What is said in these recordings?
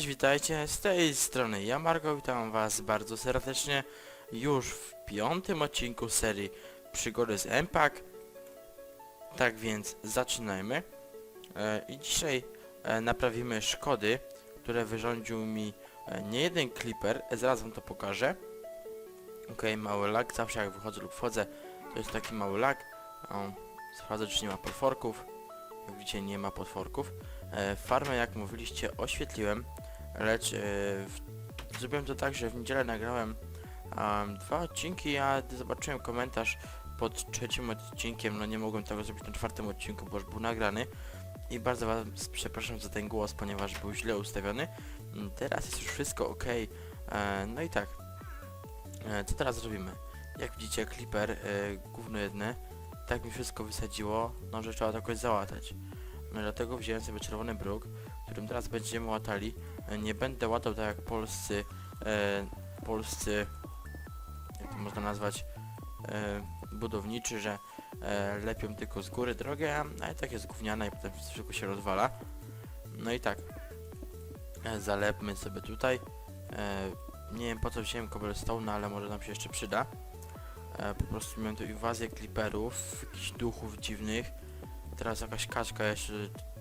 Cześć, witajcie, z tej strony ja Margo, witam was bardzo serdecznie już w piątym odcinku serii Przygody z Empak. Tak więc zaczynajmy. E, I dzisiaj e, naprawimy szkody, które wyrządził mi e, nie jeden clipper, zaraz wam to pokażę. Okej, mały lag, zawsze jak wychodzę lub wchodzę, to jest taki mały lag. O, sprawdzę czy nie ma potworków. Jak widzicie nie ma potworków. E, farmę jak mówiliście oświetliłem, lecz w, zrobiłem to tak, że w niedzielę nagrałem um, dwa odcinki, a gdy zobaczyłem komentarz pod trzecim odcinkiem, no nie mogłem tego zrobić na czwartym odcinku, bo już był nagrany i bardzo was przepraszam za ten głos, ponieważ był źle ustawiony. Mm, Teraz jest już wszystko ok. E, no i tak, e, co teraz zrobimy? Jak widzicie, Clipper, e, gówno jedne, tak mi wszystko wysadziło, no że trzeba to jakoś załatać. No dlatego wziąłem sobie czerwony bruk, którym teraz będziemy łatali. Nie będę łatał tak jak polscy, e, polscy, jak to można nazwać, e, budowniczy, że e, lepią tylko z góry drogę, a i tak jest gówniana i potem wszystko się rozwala. No i tak, e, zalepmy sobie tutaj. E, nie wiem po co wziąłem cobblestone, ale może nam się jeszcze przyda. E, po prostu miałem tu inwazję clipperów, jakichś duchów dziwnych. Teraz jakaś kaczka jeszcze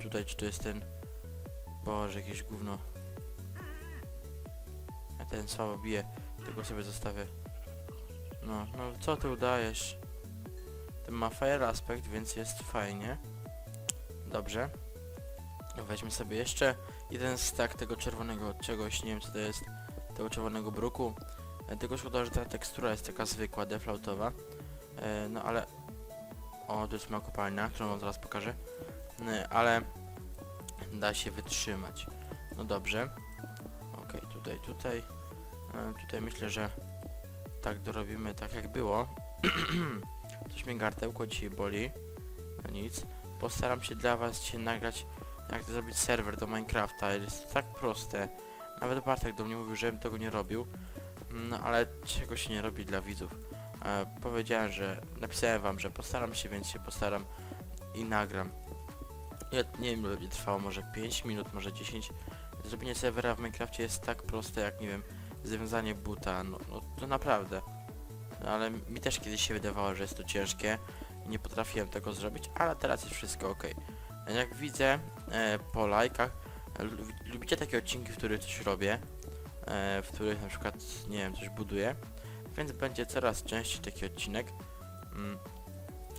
tutaj, czy to jest ten... Boże, jakieś gówno. Ten słabo bije, tego sobie zostawię. No, no co ty udajesz? Ten ma fire aspekt, więc jest fajnie. Dobrze. Weźmy sobie jeszcze jeden stack tego czerwonego czegoś, nie wiem co to jest, tego czerwonego bruku. E, Tylko szkoda, że ta tekstura jest taka zwykła, deflautowa. E, no ale o, to jest moja kopalnia, którą wam zaraz pokażę. Yy, ale da się wytrzymać. No dobrze. Okej, tutaj, tutaj. Yy, tutaj myślę, że tak dorobimy tak jak było. Coś mnie gardełko dzisiaj boli. No nic. Postaram się dla was dzisiaj nagrać jak to zrobić serwer do Minecrafta. Jest tak proste. Nawet Bartek do mnie mówił, żebym tego nie robił. No ale czego się nie robi dla widzów. E, powiedziałem, że napisałem wam, że postaram się, więc się postaram i nagram. Ja nie wiem ile trwało, może 5 minut, może 10. Zrobienie serwera w Minecrafcie jest tak proste jak, nie wiem, związanie buta, no, no to naprawdę. Ale mi też kiedyś się wydawało, że jest to ciężkie i nie potrafiłem tego zrobić, ale teraz jest wszystko ok. Jak widzę e, po lajkach, lu- lubicie takie odcinki, w których coś robię, e, w których na przykład, nie wiem, coś buduję, więc będzie coraz częściej taki odcinek. Mm.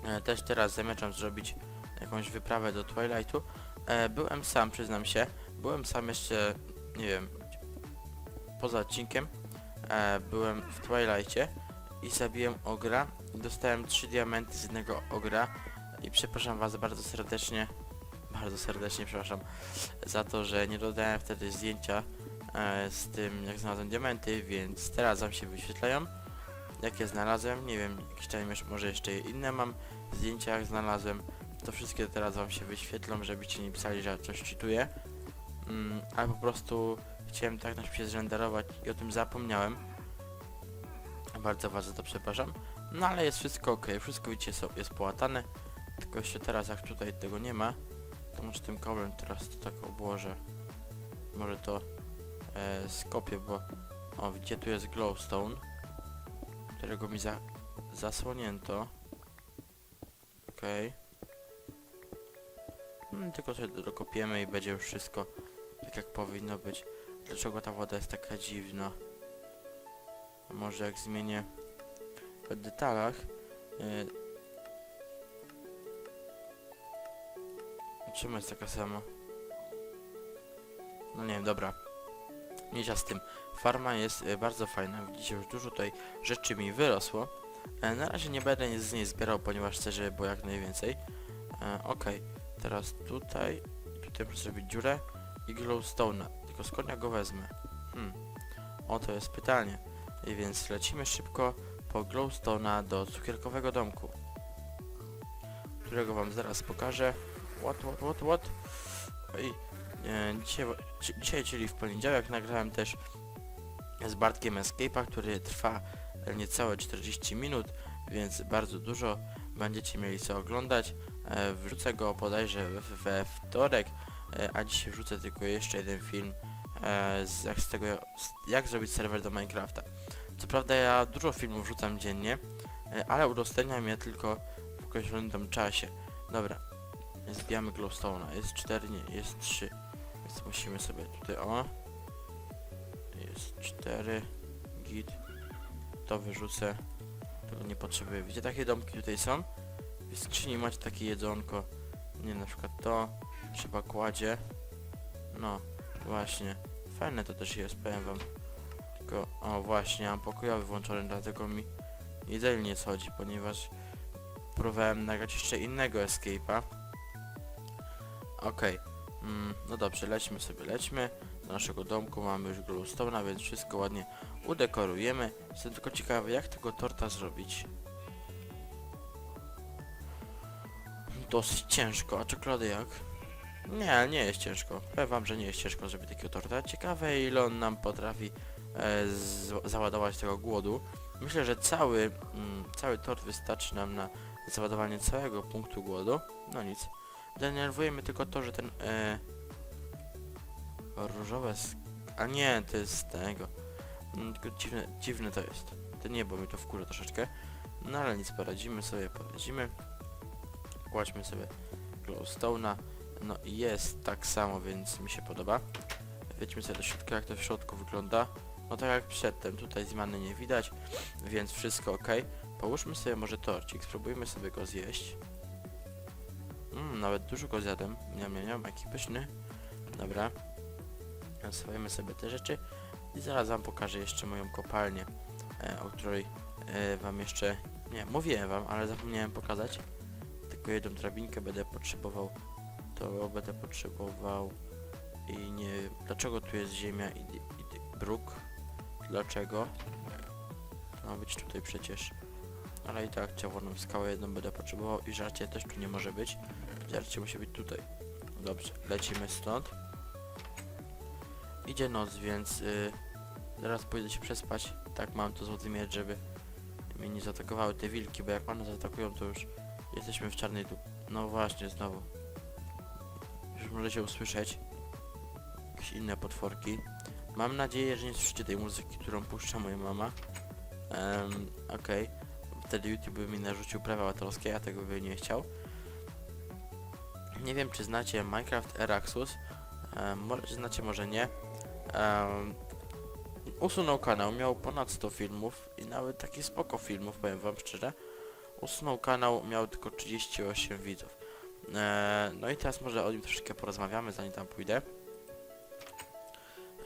E, też teraz zamierzam zrobić jakąś wyprawę do Twilightu. E, byłem sam, przyznam się. Byłem sam jeszcze, nie wiem, poza odcinkiem. E, byłem w Twilightie i zabiłem ogra. I dostałem 3 diamenty z jednego ogra i przepraszam was bardzo serdecznie, bardzo serdecznie przepraszam za to, że nie dodałem wtedy zdjęcia e, z tym jak znalazłem diamenty, więc teraz wam się wyświetlają. Jakie znalazłem, nie wiem, jakieś tam jeszcze, może jeszcze inne mam zdjęcia jak znalazłem, to wszystkie teraz wam się wyświetlą, żebyście nie pisali, że coś czytuję, mm, ale po prostu chciałem tak na szybcie zrenderować i o tym zapomniałem. Bardzo was za to przepraszam, no ale jest wszystko ok, wszystko widzicie so, jest połatane, tylko jeszcze teraz jak tutaj tego nie ma, to może tym koblem teraz to tak obłożę, może to e, skopię, bo o widzicie tu jest glowstone, którego mi za zasłonięto. Okej. Hmm, tylko sobie dokopiemy i będzie już wszystko tak jak powinno być. Dlaczego ta woda jest taka dziwna? A może jak zmienię w detalach yy, Czemu jest taka sama? No nie wiem, dobra. Mniejsza z tym. Farma jest e, bardzo fajna, widzicie, już dużo tutaj rzeczy mi wyrosło. E, na razie nie będę nic z niej zbierał, ponieważ chcę, żeby było jak najwięcej. E, Okej, teraz tutaj, tutaj muszę zrobić dziurę i glowstone'a, tylko skąd ja go wezmę? Hmm, o to jest pytanie. I więc lecimy szybko po glowstone'a do cukierkowego domku, którego wam zaraz pokażę. What, what, what, what? Oj, e, dzisiaj, dzi- dzisiaj, czyli w poniedziałek, nagrałem też z Bartkiem Escape'a, który trwa niecałe 40 minut, więc bardzo dużo będziecie mieli co oglądać. E, wrzucę go bodajże we, we wtorek, e, a dzisiaj wrzucę tylko jeszcze jeden film z, jak z tego, jak zrobić serwer do Minecrafta. Co prawda ja dużo filmów wrzucam dziennie, e, ale udostępniam je tylko w określonym czasie. Dobra, zbijamy glowstone'a, jest 4, nie, jest 3, więc musimy sobie tutaj, o, jest 4, git, to wyrzucę, tego nie potrzebuję. Widzicie, takie domki tutaj są, w skrzyni macie takie jedzonko, nie na przykład to, trzeba kładzie, no, właśnie, fajne to też jest, powiem wam. Tylko, o właśnie, mam pokojowy włączony, dlatego mi jedzenie nie schodzi, ponieważ próbowałem nagrać jeszcze innego escape'a. Okej, mm, no dobrze, lećmy sobie, lećmy. Do naszego domku mamy już glowstone'a, więc wszystko ładnie udekorujemy. Jestem tylko ciekawy, jak tego torta zrobić. Dosyć ciężko, a czekolady jak? Nie, nie jest ciężko. Powiem wam, że nie jest ciężko zrobić takiego torta. Ciekawe ile on nam potrafi e, załadować tego głodu. Myślę, że cały, mm, cały tort wystarczy nam na załadowanie całego punktu głodu. No nic. Denerwuje mnie tylko to, że ten e, różowe A nie, to jest z tego. Mm, tylko dziwne, dziwne to jest. To niebo mi to wkurza troszeczkę. No ale nic, poradzimy sobie, poradzimy. Kładźmy sobie glowstone'a. No i jest tak samo, więc mi się podoba. Wejdźmy sobie do środka, jak to w środku wygląda. No tak jak przedtem, tutaj zmiany nie widać, więc wszystko ok. Połóżmy sobie może torcik, spróbujmy sobie go zjeść. Mmm, nawet dużo go zjadłem. Miam, miam, miam, jaki pyszny. Dobra. Schowajmy sobie te rzeczy. I zaraz wam pokażę jeszcze moją kopalnię, e, o której e, wam jeszcze... Nie, mówiłem wam, ale zapomniałem pokazać. Tylko jedną drabinkę będę potrzebował. To będę potrzebował... I nie... Dlaczego tu jest ziemia i, i bruk? Dlaczego? Ma być tutaj przecież. Ale i tak czerwoną skałę jedną będę potrzebował i żarcie też tu nie może być. Żarcie musi być tutaj. Dobrze, lecimy stąd. Idzie noc, więc y, zaraz pójdę się przespać. Tak mam to złoty miecz, żeby mnie nie zaatakowały te wilki, bo jak one zaatakują to już jesteśmy w czarnej tu. No właśnie, znowu. Już możecie usłyszeć jakieś inne potworki. Mam nadzieję, że nie słyszycie tej muzyki, którą puszcza moja mama. Um, Okej. Wtedy YouTube by mi narzucił prawa autorskie, a tego by nie chciał. Nie wiem, czy znacie Minecraft Eraxus. Um, znacie, może nie. Um, usunął kanał, miał ponad 100 filmów i nawet taki spoko filmów, powiem wam szczerze. Usunął kanał, miał tylko 38 widzów. E, no i teraz może o nim troszeczkę porozmawiamy, zanim tam pójdę.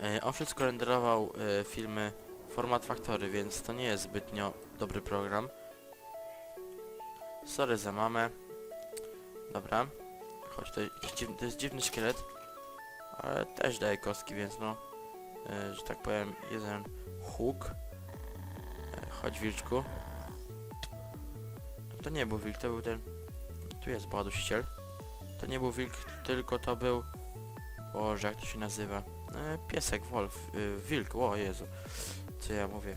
E, on wszystko renderował e, filmy Format Factory, więc to nie jest zbytnio dobry program. Sorry za mamę. Dobra. Chodź, to, jest dziwny- to jest dziwny szkielet. Ale też daje kostki, więc no... E, że tak powiem, jeden huk. E, chodź wilczku. To nie był wilk, to był ten... Tu jest bładusiciel. To nie był wilk, tylko to był... Boże, jak to się nazywa? E, piesek, wolf, y, wilk, o Jezu. Co ja mówię?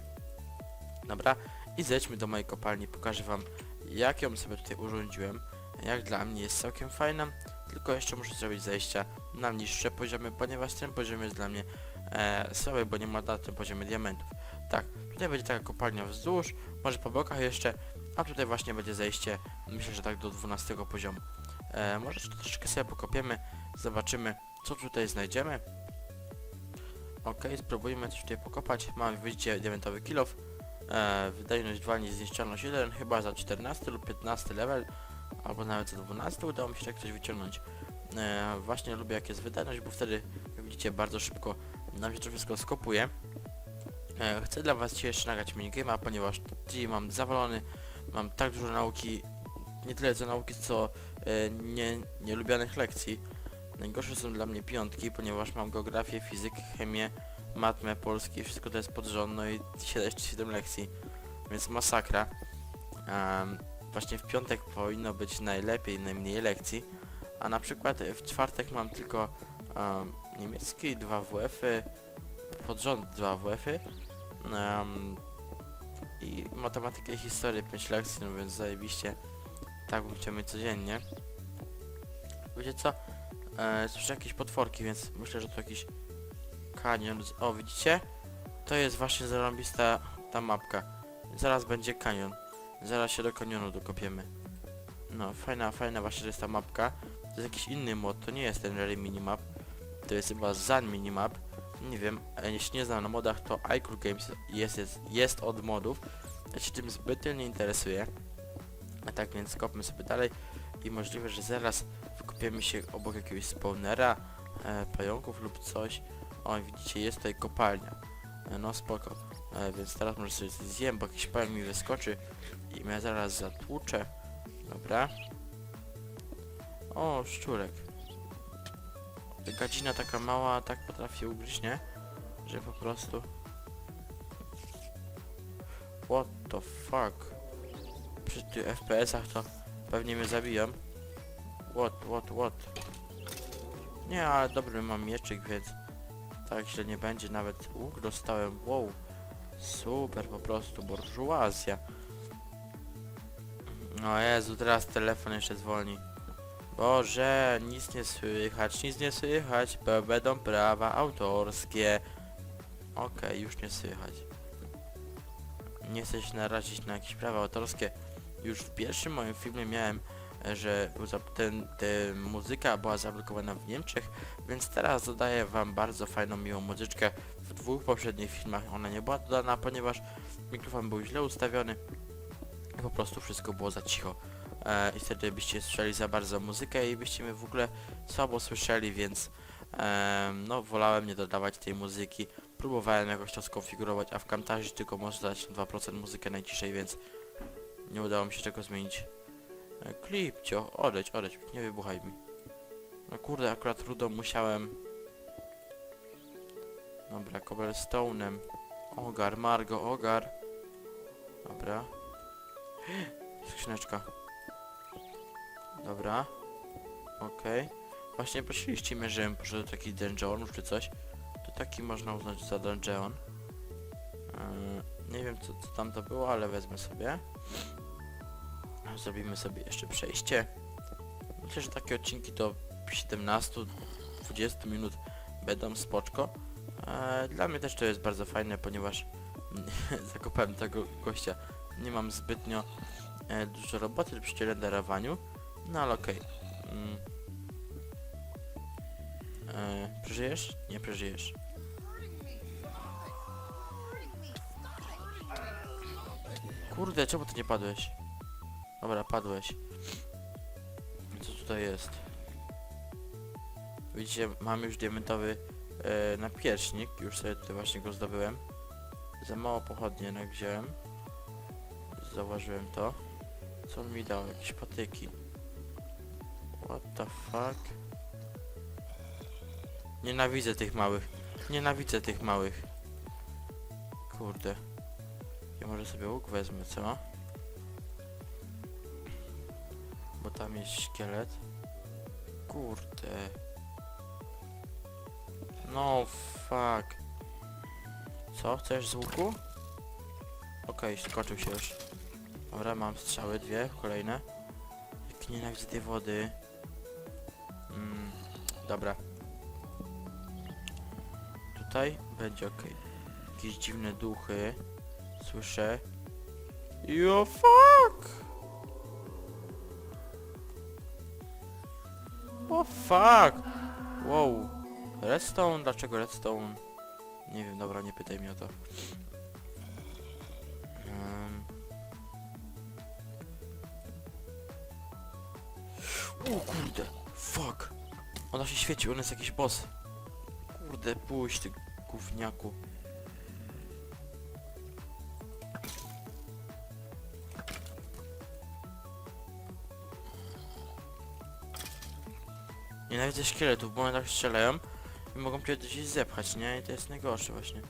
Dobra, i zejdźmy do mojej kopalni, pokażę wam jak ją sobie tutaj urządziłem. Jak dla mnie jest całkiem fajna, tylko jeszcze muszę zrobić zejścia na niższe poziomy, ponieważ ten poziom jest dla mnie e, słaby, bo nie ma na tym poziomie diamentów. Tak, tutaj będzie taka kopalnia wzdłuż, może po bokach jeszcze, a tutaj właśnie będzie zejście, myślę, że tak do 12 poziomu. E, może troszeczkę sobie pokopiemy, zobaczymy co tutaj znajdziemy. Ok, spróbujmy coś tutaj pokopać. Mamy, widzicie, diamentowy kilof. E, wydajność 2, niezniszczalność 1, chyba za 14 lub 15 level, albo nawet za 12 udało mi się tak coś wyciągnąć. E, właśnie lubię jak jest wydajność, bo wtedy, jak widzicie, bardzo szybko nam się to wszystko skopuje. E, chcę dla was dzisiaj jeszcze nagrać minigame'a, ponieważ dzisiaj mam zawalony, mam tak dużo nauki, nie tyle co nauki, co e, nie, nielubianych lekcji. Najgorsze są dla mnie piątki, ponieważ mam geografię, fizykę, chemię, matmę, polski, wszystko to jest pod rząd, no i 7 lekcji, więc masakra. Em, właśnie w piątek powinno być najlepiej, najmniej lekcji, a na przykład w czwartek mam tylko em, niemiecki, dwa WF-y, pod rząd dwa WF-y em, i matematykę i historię 5 lekcji, no więc zajebiście tak mieć codziennie. Wiecie co? E, słyszę jakieś potworki, więc myślę, że to jakiś Kanion. O, widzicie? To jest właśnie zarąbista ta mapka. Zaraz będzie kanion. Zaraz się do kanionu dokopiemy. No, fajna, fajna właśnie jest ta mapka. To jest jakiś inny mod, to nie jest ten Rally Minimap. To jest chyba Zan Minimap. Nie wiem, jeśli nie znam na modach, to iCool Games jest, jest, jest od modów. Ja się tym zbytnio nie interesuję. A tak więc kopmy sobie dalej i możliwe, że zaraz wykopiemy się obok jakiegoś spawnera, e, pająków lub coś. O, widzicie, jest tutaj kopalnia. E, no spoko. E, więc teraz może sobie zjem, bo jakiś pająk mi wyskoczy i mnie zaraz zatłucze. Dobra. O, szczurek. Gadzina taka mała tak potrafi ugryźć, nie? Że po prostu... What the fuck? Przy tych FPS-ach to pewnie mnie zabiją. What, what, what? Nie, ale dobry mam mieczyk, więc tak źle nie będzie. Nawet łuk dostałem. Wow. Super po prostu, burżuazja. No Jezu, teraz telefon jeszcze zwolni. Boże, nic nie słychać, nic nie słychać, bo będą prawa autorskie. Okej, już nie słychać. Nie chcę się narazić na jakieś prawa autorskie. Już w pierwszym moim filmie miałem, e, że ten, ten muzyka była zablokowana w Niemczech, więc teraz dodaję wam bardzo fajną, miłą muzyczkę. W dwóch poprzednich filmach ona nie była dodana, ponieważ mikrofon był źle ustawiony i po prostu wszystko było za cicho. E, I wtedy byście słyszeli za bardzo muzykę i byście mnie w ogóle słabo słyszeli, więc em, no wolałem nie dodawać tej muzyki. Próbowałem jakoś to skonfigurować, a w Camtasia tylko można dać 2% muzykę najciszej, więc nie udało mi się tego zmienić. E, Klipcio, odejdź, odejdź, nie wybuchaj mi. No kurde, akurat rudą musiałem... Dobra, cobblestone'em. Ogar, Margo, ogar. Dobra. Skrzyneczka. Dobra. Okej. Właśnie prosiliście mnie, żebym poszedł do takich dungeonów czy coś. To taki można uznać za dungeon. Yy, nie wiem co, co tam to było, ale wezmę sobie. Zrobimy sobie jeszcze przejście. Myślę, że takie odcinki do 17-20 minut będą spoczko. E, Dla mnie też to jest bardzo fajne, ponieważ zakopałem tego gościa. Nie mam zbytnio e, dużo roboty przy renderowaniu. No ale okej. Mm. E, przeżyjesz? Nie przeżyjesz. Kurde, czemu ty nie padłeś? Dobra, padłeś. Co tutaj jest? Widzicie, mam już diamentowy e, napierśnik. Już sobie tutaj właśnie go zdobyłem. Za mało pochodnie jednak wziąłem. Zauważyłem to. Co on mi dał? Jakieś patyki. What the fuck? Nienawidzę tych małych. Nienawidzę tych małych. Kurde. Ja może sobie łuk wezmę, co? Bo tam jest szkielet. Kurde. No fuck. Co? Chcesz z łuku? Okej, skoczył się już. Dobra, mam strzały, dwie, kolejne. Jak nienawidzę tej wody. Mm, dobra. Tutaj będzie ok. Jakieś dziwne duchy. Słyszę. Yo fuck! Fuck! Wow. Redstone? Dlaczego redstone? Nie wiem, dobra, nie pytaj mnie o to. Em. O kurde, fuck. Ona się świeci, on jest jakiś boss. Kurde, pójść ty gówniaku. Nienawidzę szkieletów, bo one tak strzelają i mogą cię gdzieś zepchać, nie? I to jest najgorsze właśnie.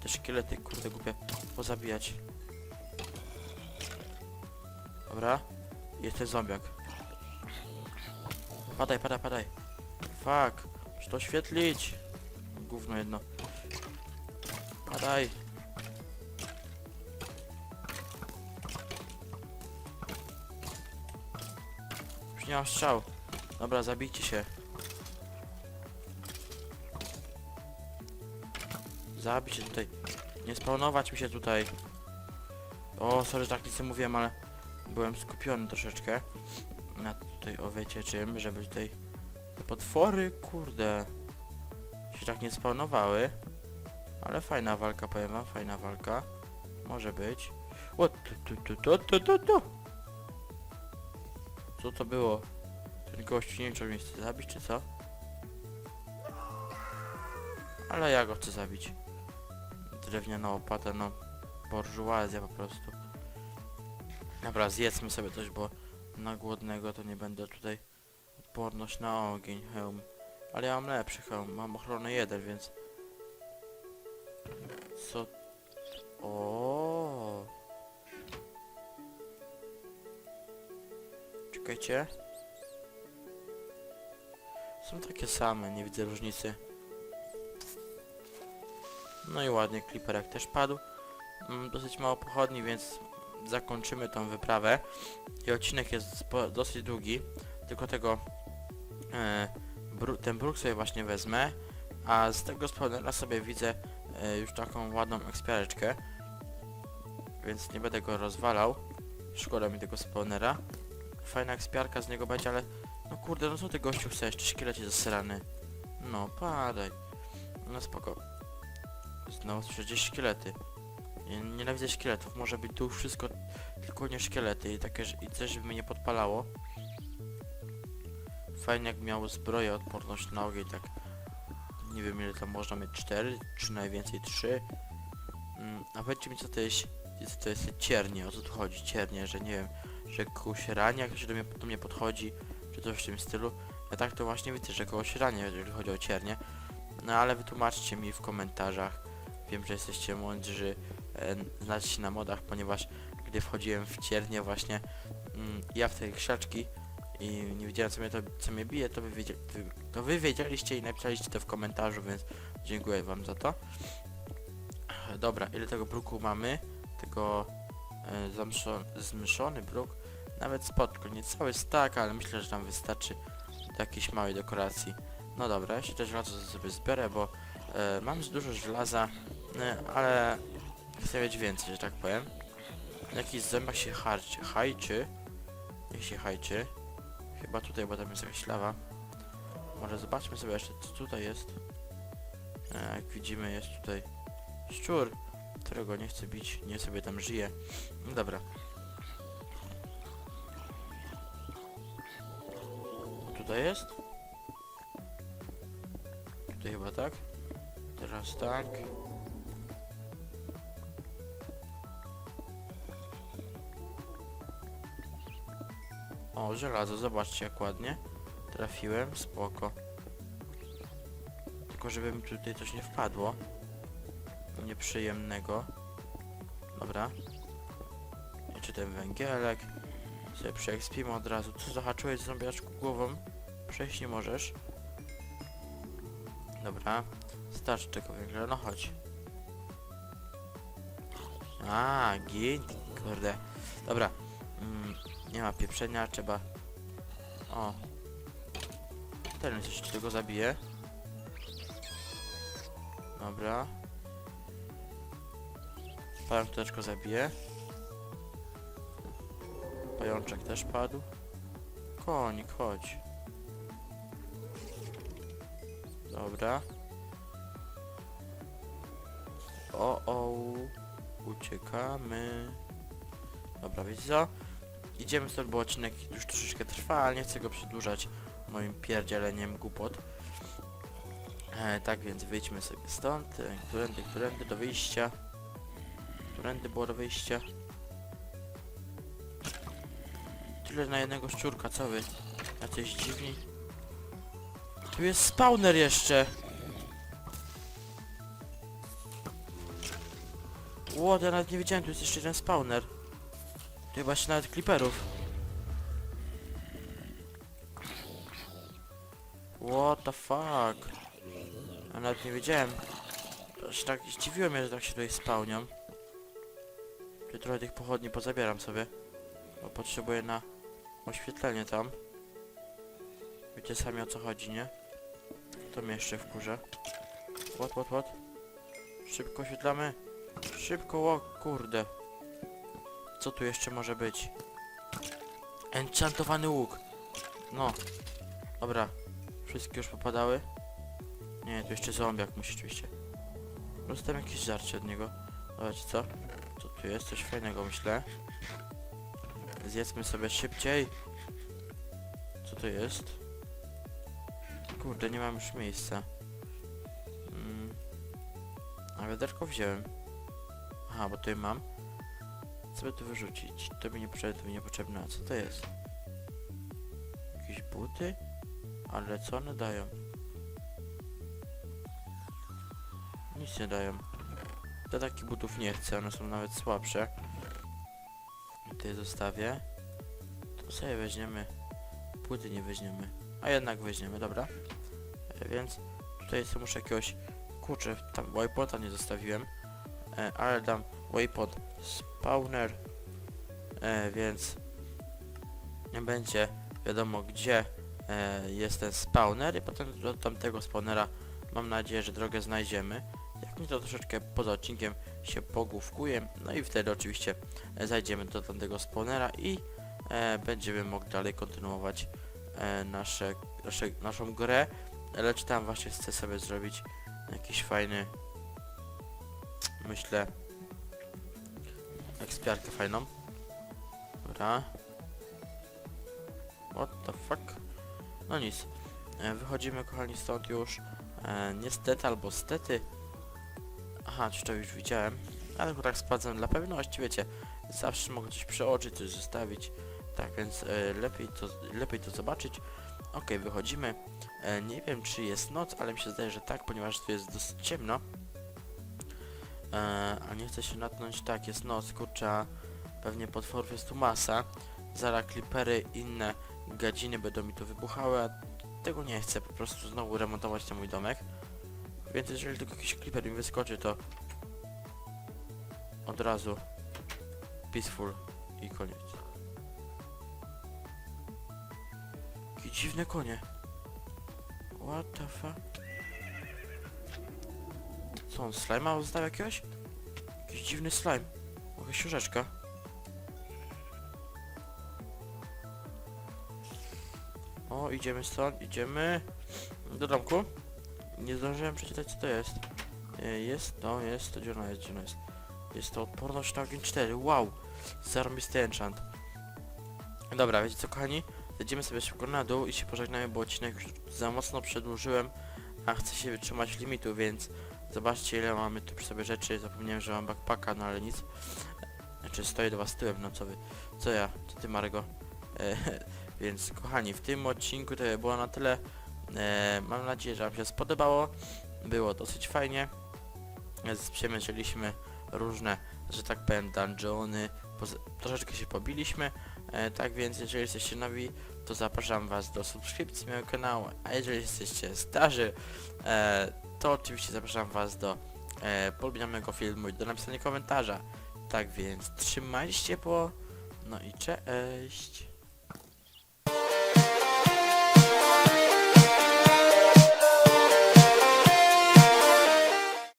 Te szkielety, kurde, głupie, pozabijać. Dobra. Jest ten zombiak. Padaj, padaj, padaj. Fuck. Muszę to oświetlić. Gówno jedno. Padaj. Już nie mam strzał. Dobra, zabijcie się. Zabić się tutaj. Nie spawnować mi się tutaj. O, sorry, że tak nic nie mówiłem, ale byłem skupiony troszeczkę na tutaj, o wiecie czym, żeby tutaj te potwory, kurde, się tak nie spawnowały. Ale fajna walka, powiem wam, fajna walka. Może być. O, tu, tu, tu, tu, tu, tu. Co to było? Ten gość nie wiem, czy mnie chce zabić, czy co? Ale ja go chcę zabić. Drewniana łopata, no. Borżuazja po prostu. Dobra, zjedzmy sobie coś, bo na głodnego to nie będę tutaj odporność na ogień, hełm. Ale ja mam lepszy hełm, mam ochronę 1, więc... Co? O. Czekajcie. Są takie same, nie widzę różnicy. No i ładnie, kliperek też padł. Mam dosyć mało pochodni, więc zakończymy tą wyprawę. I odcinek jest dosyć długi, tylko tego e, ten bruk sobie właśnie wezmę, a z tego spawnera sobie widzę e, już taką ładną ekspiareczkę, więc nie będę go rozwalał. Szkoda mi tego spawnera. Fajna ekspiarka z niego będzie, ale no kurde, no co ty gościu chcesz, czy szkielecie zasrany? No, padaj. No spoko. Znowu słyszę gdzieś szkielety. Nie, nienawidzę szkieletów, może być tu wszystko, tylko nie szkielety i takie, i coś, żeby mnie nie podpalało. Fajnie jak miał zbroję, odporność na ogień, tak nie wiem ile tam można mieć, 4 czy najwięcej 3. Mm, a powiedzcie mi co to jest, to jest ciernie, o co tu chodzi, ciernie, że nie wiem, że kogoś rani, jak się do mnie, do mnie podchodzi, czy coś w tym stylu. Ja tak to właśnie widzę, że kogoś rani, jeżeli chodzi o ciernie. No ale wytłumaczcie mi w komentarzach. Wiem, że jesteście mądrzy, e, znacie się na modach, ponieważ gdy wchodziłem w ciernie właśnie mm, ja w te krzaczki i nie wiedziałem co mnie, to, co mnie bije, to wy, wiedzia, wy, to wy wiedzieliście i napisaliście to w komentarzu, więc dziękuję wam za to. Dobra, ile tego bruku mamy? Tego e, bruk? Nawet spotko, nie cały stack, ale myślę, że nam wystarczy do jakiejś małej dekoracji. No dobra, się też żelazo sobie zbiorę, bo e, mam dużo żelaza, e, ale chcę mieć więcej, że tak powiem. Jakiś zębak się harczy, hajczy. Niech się hajczy. Chyba tutaj, bo tam jest jakaś lawa. Może zobaczmy sobie jeszcze, co tutaj jest. E, jak widzimy, jest tutaj szczur, którego nie chcę bić, nie sobie tam żyje. No dobra. Tutaj jest? Tutaj chyba tak. Teraz tak. O, żelazo, zobaczcie jak ładnie. Trafiłem, spoko. Tylko żeby mi tutaj coś nie wpadło. Nieprzyjemnego. Dobra. Jeszcze ten węgielek. Sobie przeekspimy od razu. Co zahaczyłeś zombiaczku głową? Przejść nie możesz. Dobra. Starczy tego węgla, no chodź. A, gin, kurde. Dobra. Mm, nie ma pieprzenia, trzeba... O. Ten jeszcze tego zabije. Dobra. Pajączeczko zabije. Pajączek też padł. Konik, chodź. Dobra. O, o. Uciekamy. Dobra, wiecie co? Idziemy stąd, bo odcinek już troszeczkę trwa, ale nie chcę go przedłużać moim pierdzieleniem głupot. E, tak więc wyjdźmy sobie stąd. E, Którędy, którędy do wyjścia. Którędy było do wyjścia. Tyle na jednego szczurka, co wy? Jacyś dziwni. Tu jest spawner jeszcze! Ło, ja nawet nie wiedziałem, tu jest jeszcze jeden spawner. Tu chyba się nawet clipperów. What the fuck? Ja nawet nie wiedziałem. Się tak zdziwiło mnie, że tak się tutaj spełnią. Tu trochę tych pochodni pozabieram sobie. Bo potrzebuję na oświetlenie tam. Wiecie sami o co chodzi, nie? To mnie jeszcze wkurza. What, what, what? Szybko oświetlamy. Szybko, o kurde. Co tu jeszcze może być? Enchantowany łuk. No. Dobra. Wszystkie już popadały. Nie, tu jeszcze zombiak musi oczywiście. Dostałem jakieś żarcie od niego. Zobaczcie co? Co tu jest? Coś fajnego myślę. Zjedzmy sobie szybciej. Co to jest? Kurde, nie mam już miejsca. Mm. A wiaderko wziąłem. Aha, bo tutaj mam. Co by tu wyrzucić? To mi nie potrzebne, to mi niepotrzebne. A co to jest? Jakieś buty? Ale co one dają? Nic nie dają. Ja takich butów nie chcę, one są nawet słabsze. Tutaj zostawię. To sobie weźmiemy. Płyty nie weźmiemy. A jednak weźmiemy, dobra. E, więc tutaj sobie muszę jakiegoś... Kurczę, tam waypointa nie zostawiłem. E, ale dam waypoint spawner. E, więc nie będzie wiadomo gdzie jest ten spawner i potem do tamtego spawnera mam nadzieję, że drogę znajdziemy. Jak nie to troszeczkę poza odcinkiem się pogłówkuję, no i wtedy oczywiście zajdziemy do tamtego spawnera i będziemy mogli dalej kontynuować e, nasze, nasze, naszą grę, lecz tam właśnie chcę sobie zrobić jakiś fajny, myślę, ekspiarkę fajną. Dobra. What the fuck? No nic. E, wychodzimy kochani stąd już. E, niestety albo stety. Aha, czy to już widziałem. Ale tylko tak sprawdzam dla pewności, wiecie. Zawsze mogę coś przeoczyć, coś zostawić. Tak więc e, lepiej, to, lepiej to zobaczyć. Ok, wychodzimy. E, nie wiem czy jest noc, ale mi się zdaje, że tak, ponieważ tu jest dosyć ciemno. E, a nie chcę się natknąć, tak, jest noc, kurczę, a pewnie potworów jest tu masa. Zara klipery, inne gadziny będą mi tu wybuchały, a tego nie chcę, po prostu znowu remontować ten mój domek. Więc jeżeli tylko jakiś kliper mi wyskoczy, to od razu peaceful i koniec. Dziwne konie. What the fuck? Co on slima został jakiegoś? Jakiś dziwny slime. Jakaś książeczka. O, idziemy stąd, idziemy do domku. Nie zdążyłem przeczytać co to jest. E, Jest to, jest to, gdzie ona jest, gdzie ona jest. Jest to odporność na ogień 4, wow! Zarobisty enchant. Dobra, wiecie co kochani? Zejdziemy sobie szybko na dół i się pożegnamy, bo odcinek już za mocno przedłużyłem, a chcę się wytrzymać limitu, więc zobaczcie ile mamy tu przy sobie rzeczy. Zapomniałem, że mam backpacka, no ale nic. Znaczy stoję do was tyłem, no co wy, co ja, co ty Margo. E, więc kochani, w tym odcinku to było na tyle. E, mam nadzieję, że wam się spodobało. Było dosyć fajnie. Przemyśleliśmy różne, że tak powiem, dungeony. Poza, troszeczkę się pobiliśmy. E, tak więc, jeżeli jesteście nowi, to zapraszam was do subskrypcji mojego kanału. A jeżeli jesteście starzy, e, to oczywiście zapraszam was do e, polubienia mojego filmu i do napisania komentarza. Tak więc, trzymajcie się po... No i cześć!